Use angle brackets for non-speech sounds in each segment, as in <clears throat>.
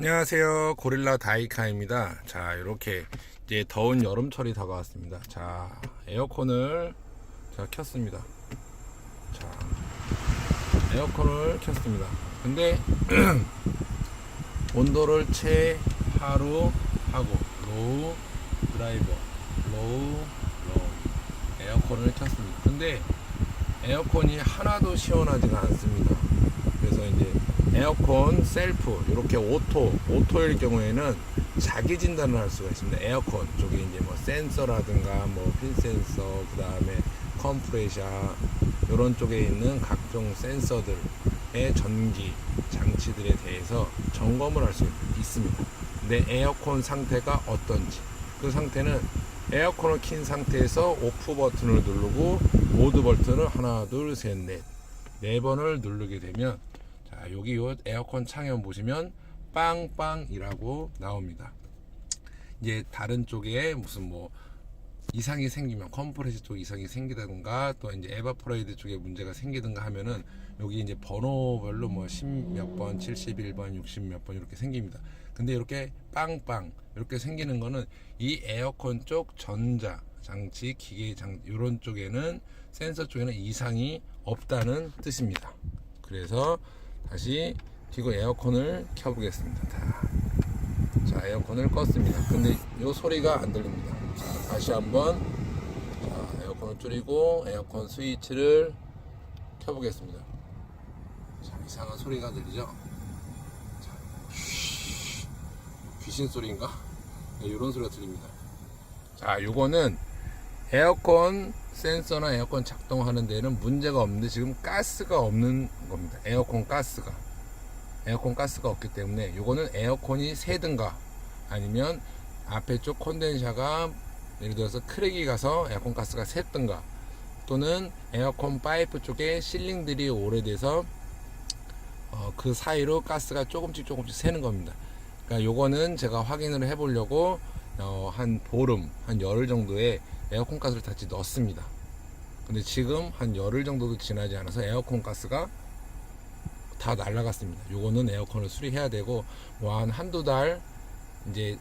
안녕하세요. 고릴라 다이카입니다. 자, 이렇게 이제 더운 여름철이 다가왔습니다. 자, 에어컨을 제가 켰습니다. 자, 에어컨을 켰습니다. 근데 <clears throat> 온도를 최하로 하고 로우 드라이버 로우 로우 에어컨을 켰습니다. 근데 에어컨이 하나도 시원하지가 않습니다. 그래서 이제 에어컨 셀프 이렇게 오토 오토일 경우에는 자기 진단을 할 수가 있습니다. 에어컨 쪽에 이제 뭐 센서라든가 뭐필 센서 그 다음에 컴프레셔 이런 쪽에 있는 각종 센서들의 전기 장치들에 대해서 점검을 할 수 있습니다. 내 에어컨 상태가 어떤지 그 상태는 에어컨을 킨 상태에서 오프 버튼을 누르고 모드 버튼을 하나 둘 셋 넷 네 번을 누르게 되면 자 여기 요 에어컨 창에 보시면 빵빵이라고 나옵니다. 이제 다른 쪽에 무슨 뭐 이상이 생기면 컴프레셔 쪽 이상이 생기다든가 또 이제 에바포레이드 쪽에 문제가 생기든가 하면은 여기 이제 번호별로 뭐 10몇 번, 71번, 60몇 번 이렇게 생깁니다. 근데 이렇게 빵빵 이렇게 생기는 거는 이 에어컨 쪽 전자 장치 기계 장 이런 쪽에는 센서 쪽에는 이상이 없다는 뜻입니다. 그래서 다시 뒤고 에어컨을 켜보겠습니다. 자, 자 에어컨을 껐습니다. 근데 이 소리가 안 들립니다. 자, 다시 한번 자, 에어컨을 줄이고 에어컨 스위치를 켜보겠습니다. 자, 이상한 소리가 들리죠? 자, 쉬, 귀신 소리인가? 네, 이런 소리가 들립니다. 자, 요거는 에어컨 센서나 에어컨 작동하는 데는 문제가 없는데 지금 가스가 없는 겁니다. 에어컨 가스가. 에어컨 가스가 없기 때문에 요거는 에어컨이 새든가 아니면 앞에 쪽 콘덴샤가 예를 들어서 크랙이 가서 에어컨 가스가 샜든가 또는 에어컨 파이프 쪽에 실링들이 오래돼서 어, 그 사이로 가스가 조금씩 조금씩 새는 겁니다. 그러니까 요거는 제가 확인을 해보려고 어, 한 보름, 한 열흘 정도의 에어컨 가스를 다시 넣었습니다. 근데 지금 한 열흘 정도도 지나지 않아서 에어컨 가스가 다 날라갔습니다. 요거는 에어컨을 수리해야 되고 뭐 한 한두 달 이제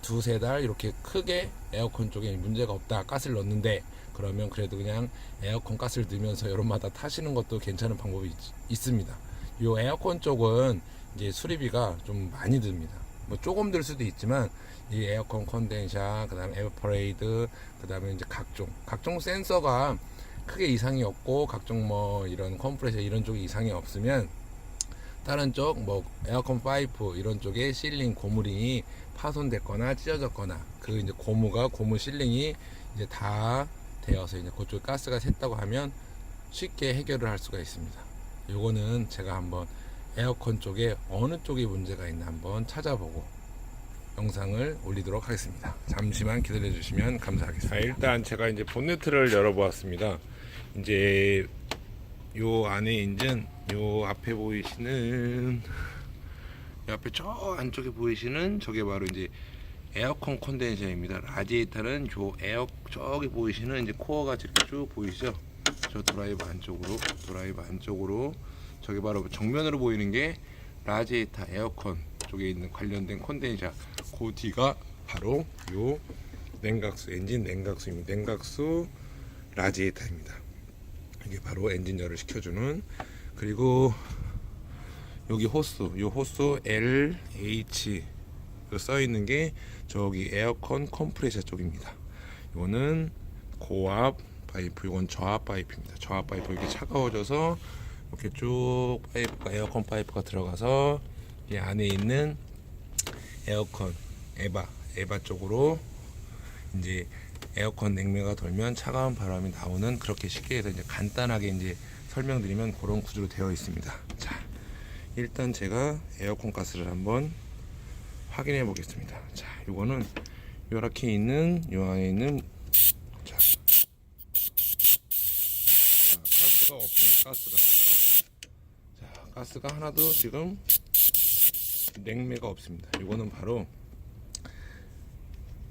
두세 달 이렇게 크게 에어컨 쪽에 문제가 없다 가스를 넣는데 그러면 그래도 그냥 에어컨 가스를 넣으면서 여름마다 타시는 것도 괜찮은 방법이 있, 습니다요 에어컨 쪽은 이제 수리비가 좀 많이 듭니다. 뭐 조금 들 수도 있지만 이 에어컨 컨덴샤 그다음에 에어퍼레이드 그다음에 이제 각종 각종 센서가 크게 이상이 없고 각종 뭐 이런 컴프레셔 이런 쪽에 이상이 없으면 다른 쪽 뭐 에어컨 파이프 이런 쪽에 실링 고무링이 파손됐거나 찢어졌거나 그 이제 고무가 고무 실링이 이제 다 되어서 이제 그쪽 가스가 샜다고 하면 쉽게 해결을 할 수가 있습니다. 요거는 제가 한번 에어컨 쪽에 어느 쪽에 문제가 있나 한번 찾아보고 영상을 올리도록 하겠습니다. 잠시만 기다려 주시면 감사하겠습니다. 자, 일단 제가 이제 본네트를 열어보았습니다. 이제 요 안에 인증 요 앞에 보이시는 요 앞에 저 안쪽에 보이시는 저게 바로 이제 에어컨 콘덴서입니다. 라디에이터는 요 에어 저기 보이시는 이제 코어가 이렇게 쭉 보이시죠? 저 드라이브 안쪽으로 드라이브 안쪽으로 저기 바로 정면으로 보이는 게 라디에이터 에어컨 쪽에 있는 관련된 콘덴서 그 뒤가 바로 요 냉각수 엔진 냉각수입니다. 냉각수 라디에이터입니다. 이게 바로 엔진열을 식혀주는 그리고 여기 호스 요 호스 LH 써 있는 게 저기 에어컨 컴프레셔 쪽입니다. 이거는 고압 파이프, 이건 저압 파이프입니다. 저압 파이프 이렇게 차가워져서 이렇게 쭉 파이프가 에어컨 파이프가 들어가서 이 안에 있는 에어컨 에바 에바 쪽으로 이제 에어컨 냉매가 돌면 차가운 바람이 나오는 그렇게 쉽게 해서 이제 간단하게 이제 설명드리면 그런 구조로 되어 있습니다. 자, 일단 제가 에어컨 가스를 한번 확인해 보겠습니다. 자, 요거는 요렇게 있는 요 안에 있는 자, 자 가스가 없습니다. 가스가 자, 가스가 하나도 지금 냉매가 없습니다. 요거는 바로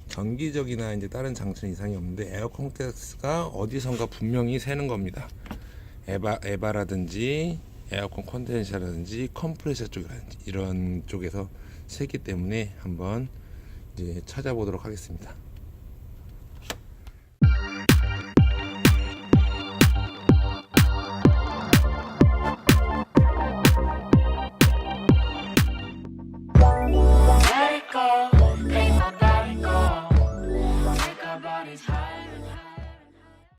전기적이나 이제 다른 장치는 이상이 없는데 에어컨 가스가 어디선가 분명히 새는 겁니다. 에바 에바라든지 에어컨 컨덴서라든지 컴프레셔 쪽이라든지 이런 쪽에서 새기 때문에 한번 이제 찾아보도록 하겠습니다.